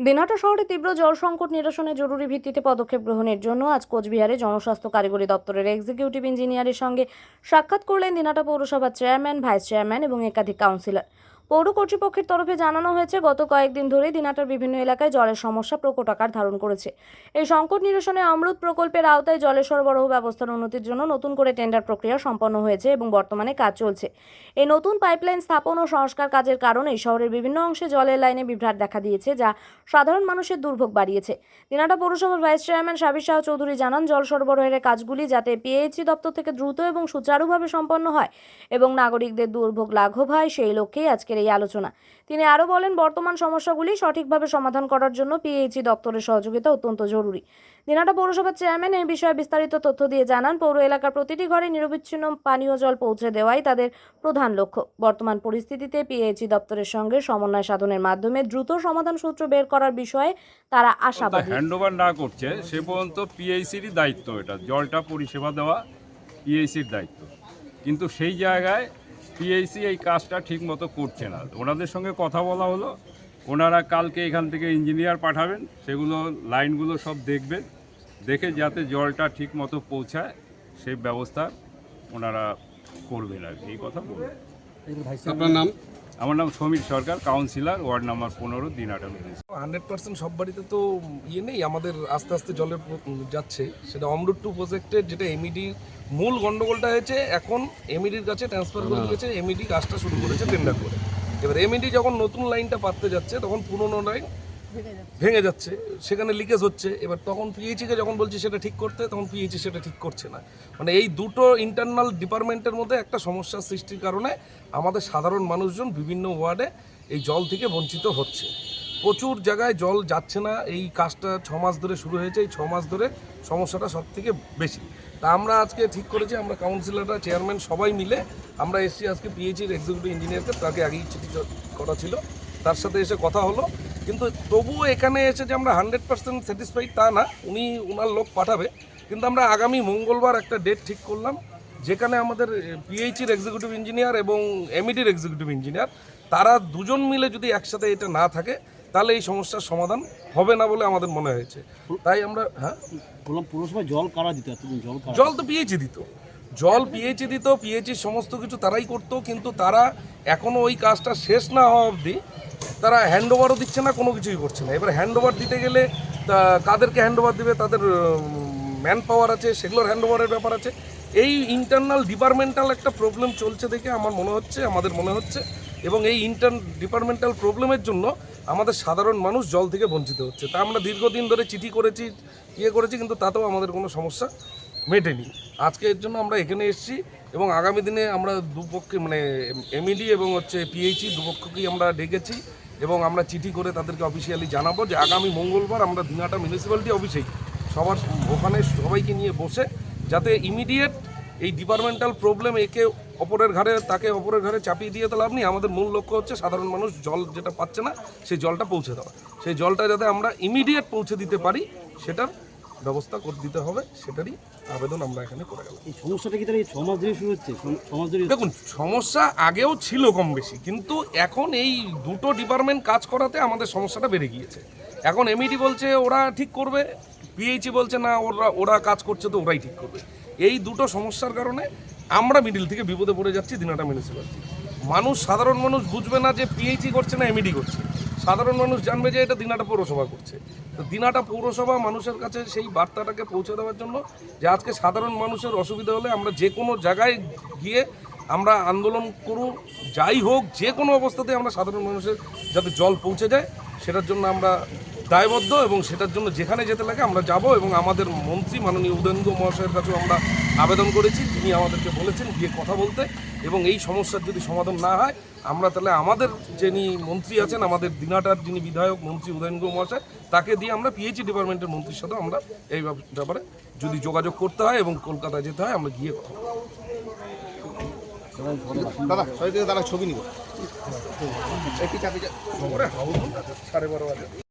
দিনহাটা শহরে তীব্র জল সংকট নিরসনে জরুরি ভিত্তিতে পদক্ষেপ গ্রহণের জন্য আজ কোচবিহারে জনস্বাস্থ্য কারিগরি দপ্তরের এক্সিকিউটিভ ইঞ্জিনিয়ারের সঙ্গে সাক্ষাৎ করলেন দিনহাটা পৌরসভার চেয়ারম্যান ভাইস চেয়ারম্যান এবং একাধিক কাউন্সিলর পৌর কর্তৃপক্ষের তরফে জানানো হয়েছে, গত কয়েকদিন ধরেই দিনাটার বিভিন্ন এলাকায় জলের সমস্যা প্রকট আকার ধারণ করেছে। এই সংকট নিরসনে অমৃত প্রকল্পের আওতায় জলের সরবরাহ ব্যবস্থার উন্নতির জন্য নতুন করে টেন্ডার প্রক্রিয়া সম্পন্ন হয়েছে এবং বর্তমানে কাজ চলছে। এই নতুন পাইপলাইন স্থাপন ও সংস্কার কাজের কারণে শহরের বিভিন্ন অংশে জলের লাইনে বিভ্রাট দেখা দিয়েছে, যা সাধারণ মানুষের দুর্ভোগ বাড়িয়েছে। দিনাটা পৌরসভার ভাইস চেয়ারম্যান সাবির শাহ চৌধুরী জানান, জল সরবরাহের কাজগুলি যাতে পিএইচি দপ্তর থেকে দ্রুত এবং সুচারুভাবে সম্পন্ন হয় এবং নাগরিকদের দুর্ভোগ লাঘব হয়, সেই লক্ষ্যেই আজকের এই আলোচনা। তিনি আরও বলেন, বর্তমান সমস্যাগুলি সঠিকভাবে সমাধান করার জন্য পিএইচি দপ্তরের সহযোগিতা অত্যন্ত জরুরি। দিনাটা পৌরসভার চেয়ারম্যান এই বিষয়ে বিস্তারিত তথ্য দিয়ে জানান, পৌর এলাকার প্রতিটি ঘরে নিরবিচ্ছিন্ন পানীয় জল পৌঁছে দেওয়াই তাদের প্রধান লক্ষ্য। বর্তমান পরিস্থিতিতে পিএইচি দপ্তরের সঙ্গে সমন্বয় সাধনের মাধ্যমে দ্রুত সমাধান সূত্র বের করার বিষয়ে তারা আশাবাদী। হ্যান্ড ওভার না করছে, সে পর্যন্ত পিএইসিরই দায়িত্ব এটা, জলটা পরিষেবা দেওয়া পিএইসির দায়িত্ব। কিন্তু সেই জায়গায় পিএইসি এই কাজটা ঠিক মতো করছে না। ওনাদের সঙ্গে কথা বলা হলো। ওনারা কালকে এখান থেকে ইঞ্জিনিয়ার পাঠাবেন, সেগুলো লাইনগুলো সব দেখবেন। দেখে যাতে জলটা ঠিক মতো পৌঁছায় সেই ব্যবস্থা ওনারা করবেন আর কি। এই কথা বলবেন আপনার নাম? আমার নাম Samir Sarkar councillor ward number পনেরো দিন দিনাটা হান্ড্রেড পার্সেন্ট সব বাড়িতে তো ইয়ে নেই আমাদের আস্তে আস্তে জলে যাচ্ছে। সেটা অমরুট টু প্রজেক্টের যেটা এমইডি মূল গন্ডগোলটা হয়েছে এখন এমইডির কাছে ট্রান্সফার করে দিয়েছে এমইডি কাজটা শুরু করেছে টেন্ডার করে। এবার এমইডি যখন নতুন লাইনটা পাততে যাচ্ছে তখন পুরনো লাইন ভেঙে যাচ্ছে। সেখানে লিকেজ হচ্ছে। এবার তখন পিএইচিকে যখন বলছি সেটা ঠিক করতে, তখন পিএইচি সেটা ঠিক করছে না। মানে এই দুটো ইন্টারনাল ডিপার্টমেন্টের মধ্যে একটা সমস্যার সৃষ্টির কারণে আমাদের সাধারণ মানুষজন বিভিন্ন ওয়ার্ডে এই জল থেকে বঞ্চিত হচ্ছে। প্রচুর জায়গায় জল যাচ্ছে না। এই কাজটা ছ মাস ধরে শুরু হয়েছে। এই ছ মাস ধরে সমস্যাটা সব থেকে বেশি। তা আমরা আজকে ঠিক করেছি। আমরা কাউন্সিলররা চেয়ারম্যান সবাই মিলে আমরা এসছি আজকে পিএইচির এক্সিকিউটিভ ইঞ্জিনিয়ারকে তাকে আগেই চিঠি করা ছিল। তার সাথে এসে কথা হলো। কিন্তু তবুও এখানে এসে যে আমরা হান্ড্রেড পার্সেন্ট স্যাটিসফাইড তা না উনি ওনার লোক পাঠাবে। কিন্তু আমরা আগামী মঙ্গলবার একটা ডেট ঠিক করলাম যেখানে আমাদের পিএইচির এক্সিকিউটিভ ইঞ্জিনিয়ার এবং এমইডির এক্সিকিউটিভ ইঞ্জিনিয়ার তারা দুজন মিলে যদি একসাথে এটা না থাকে তাহলে এই সমস্যার সমাধান হবে না বলে আমাদের মনে হয়েছে। তাই আমরা হ্যাঁ? বললাম পুরসভায় জল কারা দিত? জল জল তো পিএইচি দিত। জল পিএইচি দিত পিএইচির সমস্ত কিছু তারাই করতো কিন্তু তারা এখনও ওই কাজটা শেষ না হওয়া অবধি তারা হ্যান্ড ওভারও দিচ্ছে না, কোনো কিছুই করছে না। এবার হ্যান্ড ওভার দিতে গেলে কাদেরকে হ্যান্ড ওভার দেবে? তাদের ম্যান পাওয়ার আছে, সেগুলোর হ্যান্ড ওভারের ব্যাপার আছে। এই ইন্টারনাল ডিপার্টমেন্টাল একটা প্রবলেম চলছে দেখে আমার মনে হচ্ছে, আমাদের মনে হচ্ছে। এবং এই ইন্টার ডিপার্টমেন্টাল প্রবলেমের জন্য আমাদের সাধারণ মানুষ জল থেকে বঞ্চিত হচ্ছে। তা আমরা দীর্ঘদিন ধরে চিঠি করেছি ইয়ে করেছি, কিন্তু তাতেও আমাদের কোনো সমস্যা মেটেনি। আজকে এর জন্য আমরা এখানে এসেছি এবং আগামী দিনে আমরা দুপক্ষে মানে এমইডি এবং হচ্ছে পিএইচি দুপক্ষকেই আমরা ডেকেছি। এবং আমরা চিঠি করে তাদেরকে অফিসিয়ালি জানাব যে আগামী মঙ্গলবার আমরা দিনাটা মিউনিসিপ্যালিটি অফিসেই সবার ওখানে সবাইকে নিয়ে বসে যাতে ইমিডিয়েট এই ডিপার্টমেন্টাল প্রবলেম একে অপরের ঘরে তাকে অপরের ঘরে চাপিয়ে দিয়ে তো লাভ নেই। আমাদের মূল লক্ষ্য হচ্ছে সাধারণ মানুষ জল যেটা পাচ্ছে না, সেই জলটা পৌঁছে দেওয়া। সেই জলটা যাতে আমরা ইমিডিয়েট পৌঁছে দিতে পারি, সেটার ব্যবস্থা করে দিতে হবে সেটারই আবেদন আমরা এখানে করে গেলাম। এই সমস্যাটা কি তাহলে এই মাস ধরে শুরু হচ্ছে? ছ- ছ ধরে দেখুন সমস্যা আগেও ছিল কম বেশি কিন্তু এখন এই দুটো ডিপার্টমেন্ট কাজ করাতে আমাদের সমস্যাটা বেড়ে গিয়েছে। এখন এমইডি বলছে ওরা ঠিক করবে পিএইচি বলছে না ওরা ওরা কাজ করছে তো ওরাই ঠিক করবে। এই দুটো সমস্যার কারণে আমরা মিডিল থেকে বিপদে পড়ে যাচ্ছি দিনাটা মিউনিসিপ্যালিটি মানুষ সাধারণ মানুষ বুঝবে না যে পিএইচি করছে না এমইডি করছে। সাধারণ মানুষ জানবে যে এটা দিনাটা পৌরসভা করছে। তো দিনাটা পৌরসভা মানুষের কাছে সেই বার্তাটাকে পৌঁছে দেওয়ার জন্য যে আজকে সাধারণ মানুষের অসুবিধা হলে আমরা যে কোনো জায়গায় গিয়ে আমরা আন্দোলন করুন, যাই হোক, যে কোনো অবস্থাতে আমরা সাধারণ মানুষের যাতে জল পৌঁছে যায়, সেটার জন্য আমরা দায়বদ্ধ এবং সেটার জন্য যেখানে যেতে লাগে আমরা যাব এবং আমাদের মন্ত্রী মাননীয় উদয়ঙ্গ মহাশয়ের কাছেও আমরা আবেদন করেছি। তিনি আমাদেরকে বলেছেন গিয়ে কথা বলতে। এবং এই সমস্যার যদি সমাধান না হয় আমরা তাহলে আমাদের যিনি মন্ত্রী আছেন আমাদের দিনাটার যিনি বিধায়ক মন্ত্রী উদয়ন উদয়ঙ্গ মহাশয় তাকে দিয়ে আমরা পিএইচি ডিপার্টমেন্টের মন্ত্রীর সাথে আমরা এই ব্যাপারে যদি যোগাযোগ করতে হয় এবং কলকাতায় যেতে হয় আমরা গিয়ে কথা। দাদা দাদা ছবি নিব। সাড়ে বারো বাজে।